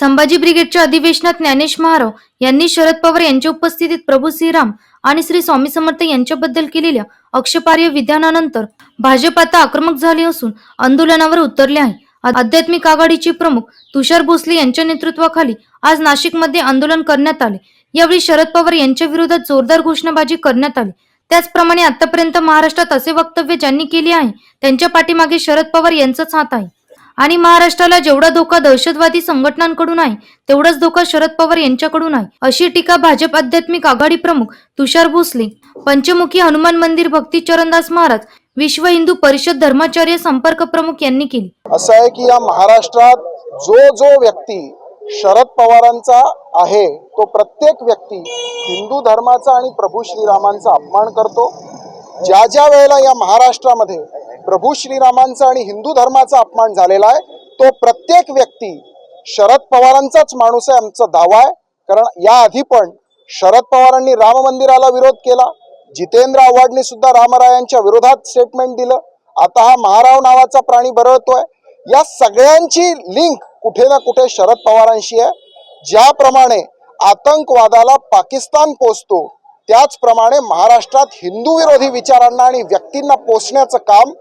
संभाजी ब्रिगेडच्या अधिवेशनात ज्ञानेश महाराव यांनी शरद पवार यांच्या उपस्थितीत प्रभू श्रीराम आणि श्री स्वामी समर्थ यांच्याबद्दल केलेल्या अक्षपार्य विधानानंतर भाजप आता आक्रमक झाले असून आंदोलनावर उतरले आहे. आध्यात्मिक आघाडीचे प्रमुख तुषार भोसले यांच्या नेतृत्वाखाली आज नाशिकमध्ये आंदोलन करण्यात आले. यावेळी शरद पवार यांच्या विरोधात जोरदार घोषणाबाजी करण्यात आली. त्याचप्रमाणे आतापर्यंत महाराष्ट्रात असे वक्तव्य ज्यांनी केले आहे त्यांच्या पाठीमागे शरद पवार यांचाच हात आहे. आणि महाराष्ट्राला जेवढा धोका दहशतवादी संघटनांकडून आहे तेवढाच धोका शरद पवार यांच्याकडून आहे. अशी टीका भाजप आध्यात्मिक आघाडी प्रमुख तुषार भोसले पंचमुखी हनुमान मंदिर भक्ती चरणदास महाराज विश्व हिंदू परिषद धर्माचार्य संपर्क प्रमुख यांनी केली. असं आहे की या महाराष्ट्रात जो जो व्यक्ती शरद पवारांचा आहे तो प्रत्येक व्यक्ती हिंदू धर्माचा आणि प्रभू श्रीरामांचा अपमान करतो. ज्या ज्या वेळेला या महाराष्ट्रामध्ये प्रभू श्रीरामांचा आणि हिंदू धर्माचा अपमान झालेला आहे. तो प्रत्येक व्यक्ती शरद पवारांचाच माणूस आहे आमचा दावा आहे. कारण याआधी पण शरद पवारांनी राम मंदिराला विरोध केला. जितेंद्र आव्हाडने सुद्धा रामरायांच्या विरोधात स्टेटमेंट दिलं. आता हा महाराव नावाचा प्राणी बरळतोय. या सगळ्यांची लिंक कुठे ना कुठे शरद पवारांशी आहे. ज्याप्रमाणे आतंकवादाला पाकिस्तान पोचतो त्याचप्रमाणे महाराष्ट्रात हिंदू विरोधी विचारांना आणि व्यक्तींना पोचण्याचं काम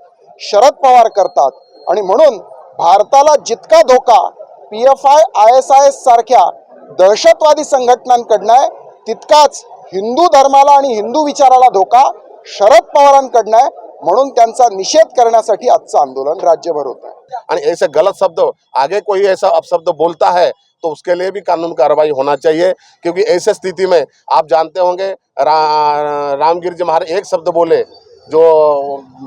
शरद पवार करतात. आणि म्हणून भारताला जितका धोका P F I I S I S सारख्या दहशतवादी संघटनांकडनं आहे तितकाच हिंदू धर्माला आणि हिंदू विचाराला धोका शरद पवारांकडनं आहे. म्हणून त्यांचा निषेध करण्यासाठी आजचं आंदोलन राज्यभर होत आहे. आणि ऐसे गलत शब्द आगे कोई ऐसा अपशब्द बोलता है तो उसके लिए भी कानून कार्रवाई होना चाहिए क्योंकि ऐसे स्थिति में आप जानते होंगे रा, रामगिर जी महाराज एक शब्द बोले जो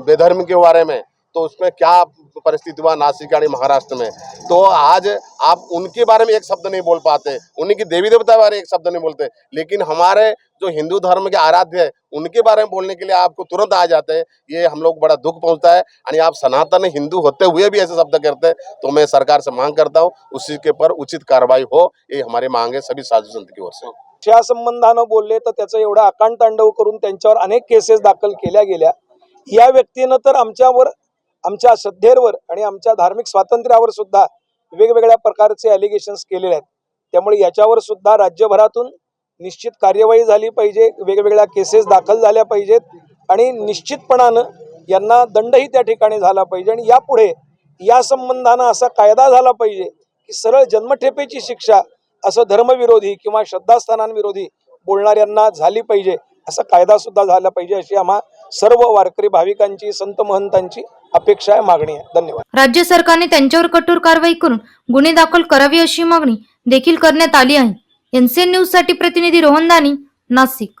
बेधर्म के बारे में तो उसमें क्या परिस्थिति हुआ नासिक आणि महाराष्ट्र में? तो आज आप उनके बारे में एक शब्द नहीं बोल पाते, उनकी देवी देवता बारे एक शब्द नहीं बोलते, लेकिन हमारे जो हिंदू धर्म के आराध्य है, उनके बारे में बोलने के लिए आपको तुरंत आ जाते हैं। ये हम लोग बड़ा दुख पहुँचता है आणि आप सनातन हिंदू होते हुए भी ऐसे शब्द करते हैं तो मैं सरकार से मांग करता हूँ, उसी के पर उचित कार्रवाई हो, ये हमारी मांग है सभी साधु संत की ओर से। त्या संबंधानं बोलले, तर त्याचं एवढं तांडव त्यांच्यावर अनेक केसेस दाखल केल्या या व्यक्तीनं तर आमच्यावर आमच्या श्रद्धेवर आणि आमच्या धार्मिक स्वातंत्र्यावर सुद्धा वेगवेगळ्या प्रकारचे ॲलिगेशन्स केलेले आहेत. त्यामुळे याच्यावर सुद्धा राज्यभरातून निश्चित कार्यवाही झाली पाहिजे वेगवेगळ्या केसेस दाखल झाल्या पाहिजेत आणि निश्चितपणानं यांना दंडही त्या ठिकाणी झाला पाहिजे आणि यापुढे या संबंधानं असा कायदा झाला पाहिजे की सरळ जन्मठेपेची शिक्षा असं धर्मविरोधी किंवा श्रद्धास्थानांविरोधी बोलणाऱ्यांना झाली पाहिजे. असा कायदा सुद्धा झाला पाहिजे अशी आम्हा सर्व वारकरी भाविकांची संत महंतांची अपेक्षा आहे मागणी आहे. धन्यवाद. राज्य सरकारने त्यांच्यावर कठोर कारवाई करून गुन्हे दाखल करावी अशी मागणी देखील करण्यात आली आहे. एनसीएन न्यूजसाठी प्रतिनिधी रोहन दानी नाशिक.